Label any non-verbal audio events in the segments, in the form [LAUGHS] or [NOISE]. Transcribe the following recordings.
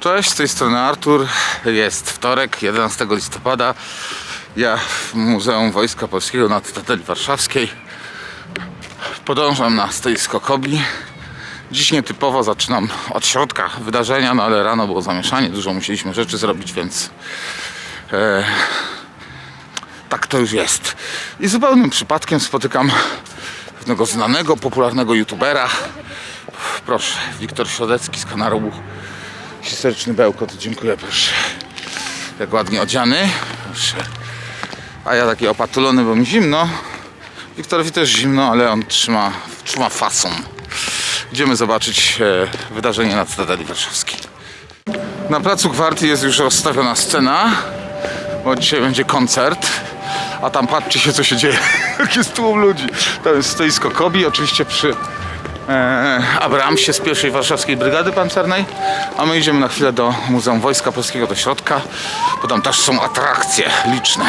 Cześć, z tej strony Artur. Jest wtorek, 11 listopada. Ja w Muzeum Wojska Polskiego na Cytadeli Warszawskiej. Podążam na stoisko Kobi. Dziś nietypowo zaczynam od środka wydarzenia, no ale rano było zamieszanie, dużo musieliśmy rzeczy zrobić, więc e, tak to już jest. I zupełnym przypadkiem spotykam pewnego znanego, popularnego youtubera. Proszę, Wiktor Środecki z kanału Historyczny Bełkot, dziękuję proszę. Jak ładnie odziany. Proszę. A ja taki opatulony, bo mi zimno. Wiktorowi też zimno, ale on trzyma, trzyma fason. Idziemy zobaczyć e, wydarzenie na Cytadeli Warszawskiej. Na placu Gwarty jest już rozstawiona scena, bo dzisiaj będzie koncert. A tam patrzcie się co się dzieje. [LAUGHS] Jak jest tłum ludzi. To jest stoisko Kobi, oczywiście przy e, Abrahamsie z pierwszej warszawskiej brygady pancernej. A my idziemy na chwilę do Muzeum Wojska Polskiego, do środka, bo tam też są atrakcje liczne.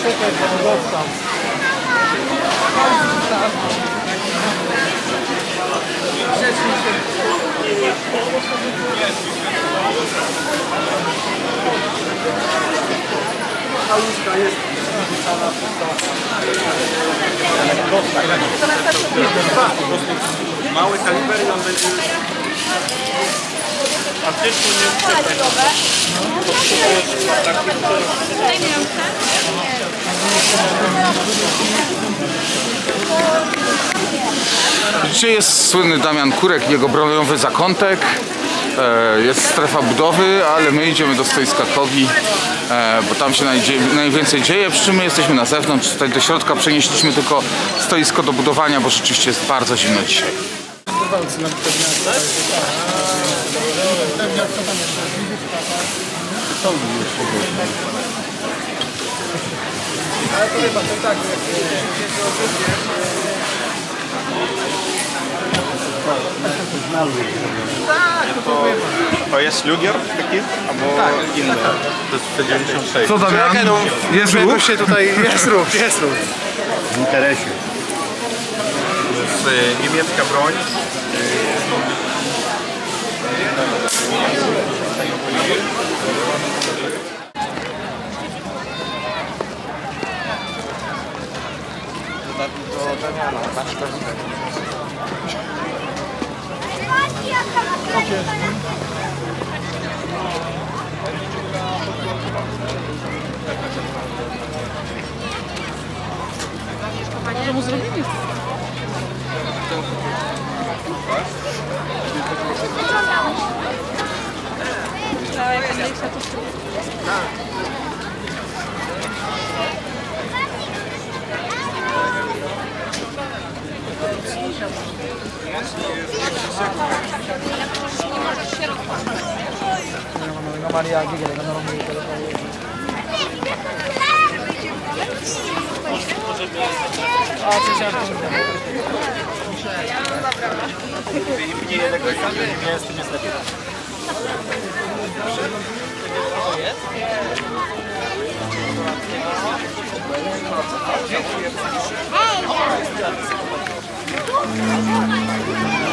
Klara, nie, najpierw. Mały kaliber i on będzie. A ty tu nie Dzisiaj jest słynny Damian Kurek jego bronowy zakątek. E, Jest strefa budowy, ale my idziemy do stoiska Kogi, e, bo tam się najwięcej dzieje. Przy czym my jesteśmy na zewnątrz, tutaj do środka przenieśliśmy tylko stoisko do budowania, bo rzeczywiście jest bardzo zimno dzisiaj. To tak, to jest lugier taki? Albo tak. inny? To jest 96. Co tam Czekaj, no, Jest ruch? się tutaj, [LAUGHS] jest ruch, jest ruch. W interesie. To jest y, niemiecka broń. Do Damiana, patrz, patrz. Może mu zrobili? Cała jakaś większa to Maria aquí, que le cantaron muy bien. Ah, sí, sí. Hey! よかった。